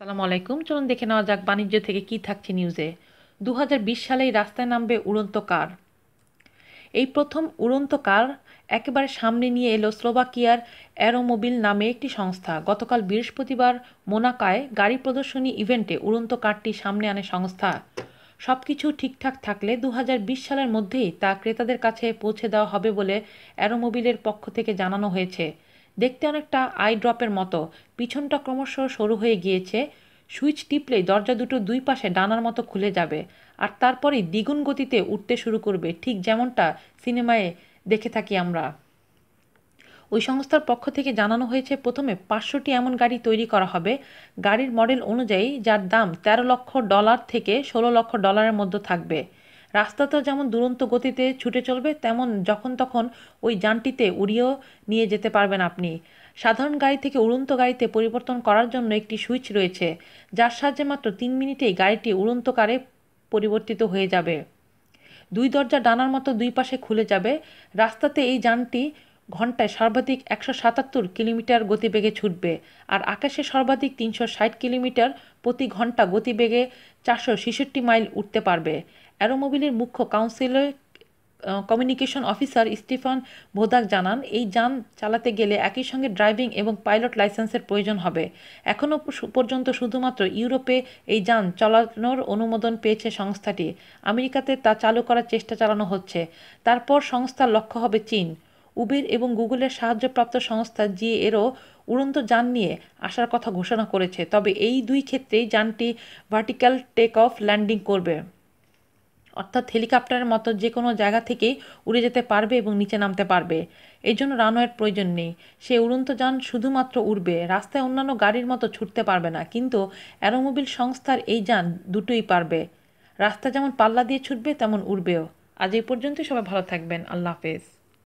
সালাম আলাইকুম। চলুন দেখে নেওয়া যাক বাণিজ্য থেকে কি থাকছে নিউজে দু হাজার বিশ সালেই রাস্তায় নামবে উড়ন্ত কার। এই প্রথম উড়ন্ত কার একেবারে সামনে নিয়ে এলো স্লোভাকিয়ার অ্যারোমোবিল নামে একটি সংস্থা। গতকাল বৃহস্পতিবার মোনাকায় গাড়ি প্রদর্শনী ইভেন্টে উড়ন্ত কারটি সামনে আনে সংস্থা। সব কিছু ঠিকঠাক থাকলে দু হাজার বিশ সালের মধ্যেই তা ক্রেতাদের কাছে পৌঁছে দেওয়া হবে বলে অ্যারোমোবিলের পক্ষ থেকে জানানো হয়েছে। দেখতে অনেকটা আই ড্রপের মতো। পিছনটা ক্রমশ সরু হয়ে গিয়েছে। সুইচ টিপলেই দরজা দুটো দুই পাশে ডানার মতো খুলে যাবে। আর তারপরেই দ্বিগুণ গতিতে উঠতে শুরু করবে। ঠিক যেমনটা সিনেমায় দেখে থাকি আমরা। ওই সংস্থার পক্ষ থেকে জানানো হয়েছে, প্রথমে পাঁচশোটি এমন গাড়ি তৈরি করা হবে। গাড়ির মডেল অনুযায়ী যার দাম তেরো লক্ষ ডলার থেকে ষোলো লক্ষ ডলারের মধ্যে থাকবে। রাস্তাতেও যেমন দুরন্ত গতিতে ছুটে চলবে, তেমন যখন তখন ওই যানটিতে উড়িয়েও নিয়ে যেতে পারবেন আপনি। সাধারণ গাড়ি থেকে উড়ন্ত গাড়িতে পরিবর্তন করার জন্য একটি সুইচ রয়েছে, যার সাহায্যে মাত্র তিন মিনিটেই গাড়িটি উড়ন্ত কারে পরিবর্তিত হয়ে যাবে। দুই দরজা ডানার মতো দুই পাশে খুলে যাবে। রাস্তাতে এই যানটি ঘন্টায় সর্বাধিক একশো সাতাত্তর কিলোমিটার গতিবেগে ছুটবে আর আকাশে সর্বাধিক তিনশো ষাট কিলোমিটার প্রতি ঘণ্টা গতিবেগে চারশো ছেষট্টি মাইল উঠতে পারবে। অ্যারোমোবিলের মুখ্য কাউন্সিলের কমিউনিকেশন অফিসার স্টিফান ভোদাক জানান, এই যান চালাতে গেলে একই সঙ্গে ড্রাইভিং এবং পাইলট লাইসেন্সের প্রয়োজন হবে। এখনও পর্যন্ত শুধুমাত্র ইউরোপে এই যান চালানোর অনুমোদন পেয়েছে সংস্থাটি। আমেরিকাতে তা চালু করার চেষ্টা চালানো হচ্ছে। তারপর সংস্থার লক্ষ্য হবে চীন। উবের এবং গুগলের সাহায্যপ্রাপ্ত সংস্থা জি এরও উড়ন্ত যান নিয়ে আসার কথা ঘোষণা করেছে। তবে এই দুই ক্ষেত্রেই যানটি ভার্টিক্যাল টেক অফ ল্যান্ডিং করবে। অর্থাৎ হেলিকপ্টারের মতো যে কোনো জায়গা থেকেই উড়ে যেতে পারবে এবং নিচে নামতে পারবে। এই জন্য রানওয়ের প্রয়োজন নেই। সে উড়ন্ত যান শুধুমাত্র উড়বে। রাস্তায় অন্যান্য গাড়ির মতো ছুটতে পারবে না, কিন্তু অ্যারোমোবিল সংস্থার এই যান দুটোই পারবে। রাস্তা যেমন পাল্লা দিয়ে ছুটবে, তেমন উড়বেও। আজ এই পর্যন্তই। সবাই ভালো থাকবেন। আল্লাহ হাফেজ।